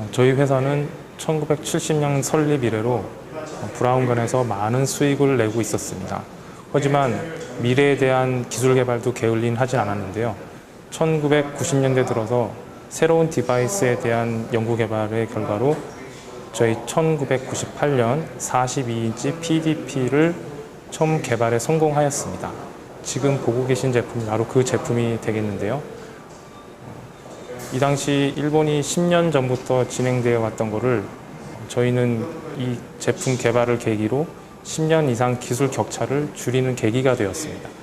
어, 저희 회사는 1970년 설립 이래로 어, 브라운관에서 많은 수익을 내고 있었습니다. 하지만 미래에 대한 기술 개발도 게을린 하진 않았는데요. 1990년대 들어서 새로운 디바이스에 대한 연구 개발의 결과로 저희 1998년 42인치 PDP를 처음 개발에 성공하였습니다. 지금 보고 계신 제품이 바로 그 제품이 되겠는데요. 이 당시 일본이 10년 전부터 진행되어 왔던 거를 저희는 이 제품 개발을 계기로 10년 이상 기술 격차를 줄이는 계기가 되었습니다.